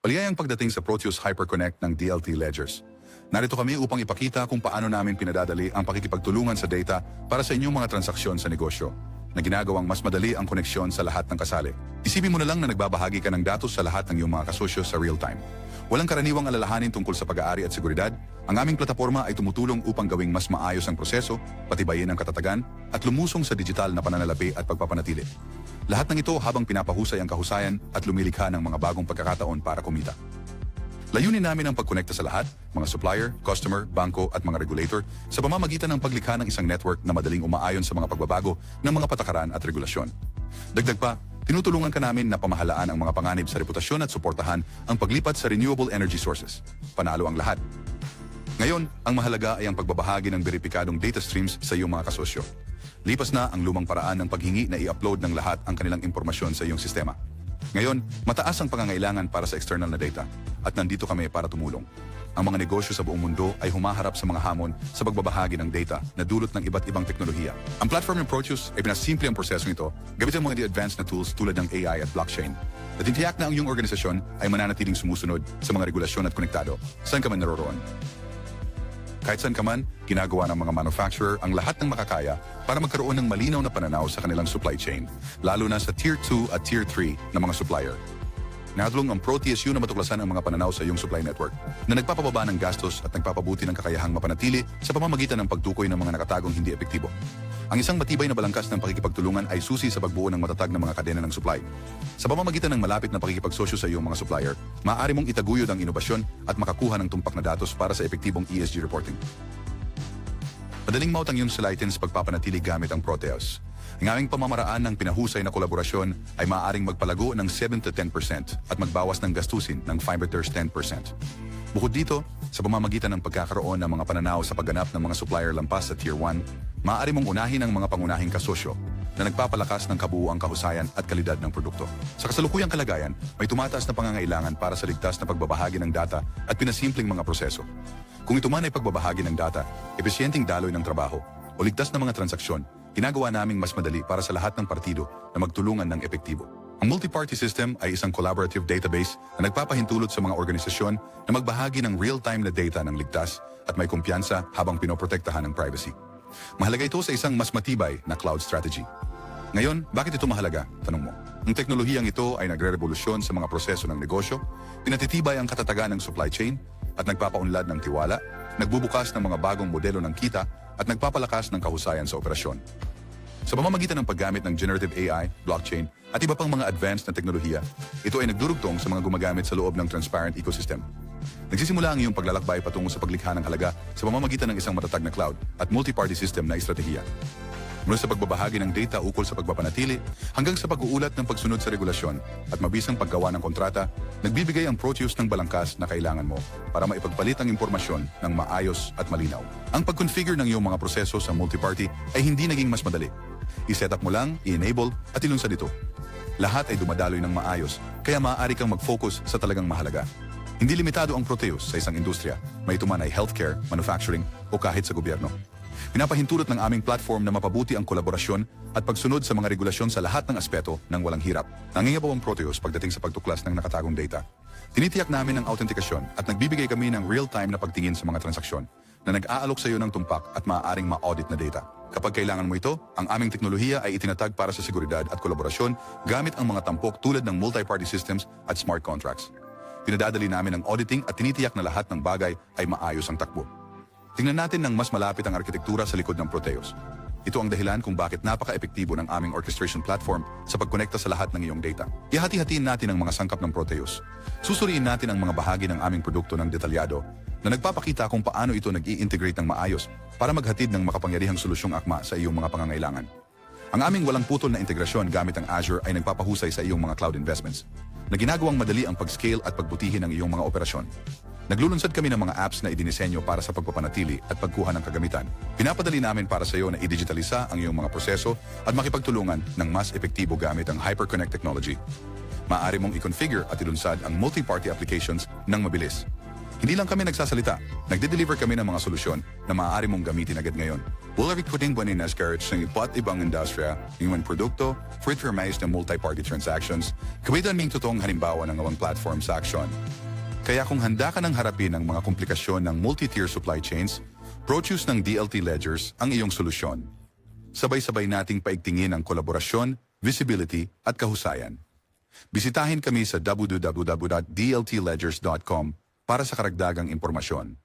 Paligayang pagdating sa Proteus Hyperconnect ng DLT Ledgers. Narito kami upang ipakita kung paano namin pinadadali ang pakikipagtulungan sa data para sa inyong mga transaksyon sa negosyo na ginagawang mas madali ang koneksyon sa lahat ng kasali. Isipin mo na lang na nagbabahagi ka ng datos sa lahat ng iyong mga kasosyo sa real time. Walang karaniwang alalahanin tungkol sa pag-aari at seguridad, ang aming plataforma ay tumutulong upang gawing mas maayos ang proseso, patibayin ang katatagan, at lumusong sa digital na pananalapi at pagpapanatili. Lahat ng ito habang pinapahusay ang kahusayan at lumilikha ng mga bagong pagkakataon para kumita. Layunin namin ang pagkonekta sa lahat, mga supplier, customer, bangko at mga regulator sa pamamagitan ng paglikha ng isang network na madaling umaayon sa mga pagbabago ng mga patakaran at regulasyon. Dagdag pa, tinutulungan ka namin na pamahalaan ang mga panganib sa reputasyon at suportahan ang paglipat sa renewable energy sources. Panalo ang lahat. Ngayon, ang mahalaga ay ang pagbabahagi ng beripikadong data streams sa iyong mga kasosyo. Lipas na ang lumang paraan ng paghingi na i-upload ng lahat ang kanilang impormasyon sa iyong sistema. Ngayon, mataas ang pangangailangan para sa external na data at nandito kami para tumulong. Ang mga negosyo sa buong mundo ay humaharap sa mga hamon sa pagbabahagi ng data na dulot ng iba't ibang teknolohiya. Ang platform ng Proteus ay pinasimple ang prosesong ito gamit ang mga advanced na tools tulad ng AI at blockchain. At tiniyak na ang iyong organisasyon ay mananatiling sumusunod sa mga regulasyon at konektado saan ka man naroroon. Kahit saan ka man, ginagawa ng mga manufacturer ang lahat ng makakaya para magkaroon ng malinaw na pananaw sa kanilang supply chain, lalo na sa Tier 2 at Tier 3 na mga supplier. Nakatulong ang ProTSU na matuklasan ang mga pananaw sa iyong supply network na nagpapababa ng gastos at nagpapabuti ng kakayahang mapanatili sa pamamagitan ng pagtukoy ng mga nakatagong hindi epektibo. Ang isang matibay na balangkas ng pakikipagtulungan ay susi sa pagbuo ng matatag na mga kadena ng supply. Sa pamamagitan ng malapit na pakikipagsosyo sa iyong mga supplier, maaari mong itaguyod ang inobasyon at makakuha ng tumpak na datos para sa epektibong ESG reporting. Madaling mautang yung slightin sa pagpapanatili gamit ang Proteus. Ang aming pamamaraan ng pinahusay na kolaborasyon ay maaaring magpalago ng 7 to 10% at magbawas ng gastusin ng 5 to 10%. Bukod dito, sa pamamagitan ng pagkakaroon ng mga pananaw sa pagganap ng mga supplier lampas sa Tier 1, maaari mong unahin ang mga pangunahing kasosyo na nagpapalakas ng kabuuang kahusayan at kalidad ng produkto. Sa kasalukuyang kalagayan, may tumataas na pangangailangan para sa ligtas na pagbabahagi ng data at pinasimpleng mga proseso. Kung ito man ay pagbabahagi ng data, epesyenteng daloy ng trabaho, o ligtas na mga transaksyon, ginagawa naming mas madali para sa lahat ng partido na magtulungan ng epektibo. Ang multi-party system ay isang collaborative database na nagpapahintulot sa mga organisasyon na magbahagi ng real-time na data ng ligtas at may kumpiyansa habang pinoprotektahan ng privacy. Mahalaga ito sa isang mas matibay na cloud strategy. Ngayon, bakit ito mahalaga? Tanong mo. Ang teknolohiyang ito ay nagre-revolusyon sa mga proseso ng negosyo, pinatitibay ang katatagan ng supply chain, at nagpapaunlad ng tiwala, nagbubukas ng mga bagong modelo ng kita, at nagpapalakas ng kahusayan sa operasyon. Sa pamamagitan ng paggamit ng generative AI, blockchain, at iba pang mga advanced na teknolohiya, ito ay nagdurugtong sa mga gumagamit sa loob ng transparent ecosystem. Nagsisimula ang iyong paglalakbay patungo sa paglikha ng halaga sa pamamagitan ng isang matatag na cloud at multi-party system na estratehiya. Mula sa pagbabahagi ng data ukol sa pagpapanatili hanggang sa pag-uulat ng pagsunod sa regulasyon at mabisang paggawa ng kontrata, nagbibigay ang Proteus ng balangkas na kailangan mo para maipagpalit ang impormasyon ng maayos at malinaw. Ang pag-configure ng iyong mga proseso sa multi-party ay hindi naging mas madali. I-set up mo lang, i-enable at ilunsad ito. Lahat ay dumadaloy ng maayos, kaya maaari kang mag-focus sa talagang mahalaga. Hindi limitado ang Proteus sa isang industriya, may ito man ay healthcare, manufacturing o kahit sa gobyerno. Pinapahintulot ng aming platform na mapabuti ang kolaborasyon at pagsunod sa mga regulasyon sa lahat ng aspeto ng walang hirap. Nangingabaw ang Proteus pagdating sa pagtuklas ng nakatagong data. Tinitiyak namin ang autentikasyon at nagbibigay kami ng real-time na pagtingin sa mga transaksyon na nag-aalok sa iyo ng tumpak at maaaring ma-audit na data. Kapag kailangan mo ito, ang aming teknolohiya ay itinatag para sa seguridad at kolaborasyon gamit ang mga tampok tulad ng multi-party systems at smart contracts. Pinadadali namin ang auditing at tinitiyak na lahat ng bagay ay maayos ang takbo. Tingnan natin ng mas malapit ang arkitektura sa likod ng Proteus. Ito ang dahilan kung bakit napaka-epektibo ng aming orchestration platform sa pagkonekta sa lahat ng iyong data. Ihati-hatiin natin ang mga sangkap ng Proteus. Susuriin natin ang mga bahagi ng aming produkto ng detalyado na nagpapakita kung paano ito nag integrate ng maayos para maghatid ng makapangyarihang solusyong akma sa iyong mga pangangailangan. Ang aming walang putol na integrasyon gamit ang Azure ay nagpapahusay sa iyong mga cloud investments na ginagawang madali ang pag-scale at pagbutihin ng iyong mga operasyon. Naglulunsad kami ng mga apps na idinisenyo para sa pagpapanatili at pagkuha ng kagamitan. Pinapadali namin para sa iyo na i-digitalisa ang iyong mga proseso at makipagtulungan ng mas epektibo gamit ang Hyperconnect technology. Maaari mong i-configure at ilunsad ang multi-party applications ng mabilis. Hindi lang kami nagsasalita, nagde-deliver kami ng mga solusyon na maaari mong gamitin agad ngayon. Wala recruiting buwan in Nascarage ng iba't ibang industriya, iwan produkto, firmais ng multi-party transactions, kawitan ming totoong halimbawa ng awang platform sa aksyon. Kaya kung handa ka ng harapin ang mga komplikasyon ng multi-tier supply chains, ProChoose ng DLT Ledgers ang iyong solusyon. Sabay-sabay nating paigtingin ang kolaborasyon, visibility at kahusayan. Bisitahin kami sa www.dltledgers.com para sa karagdagang impormasyon.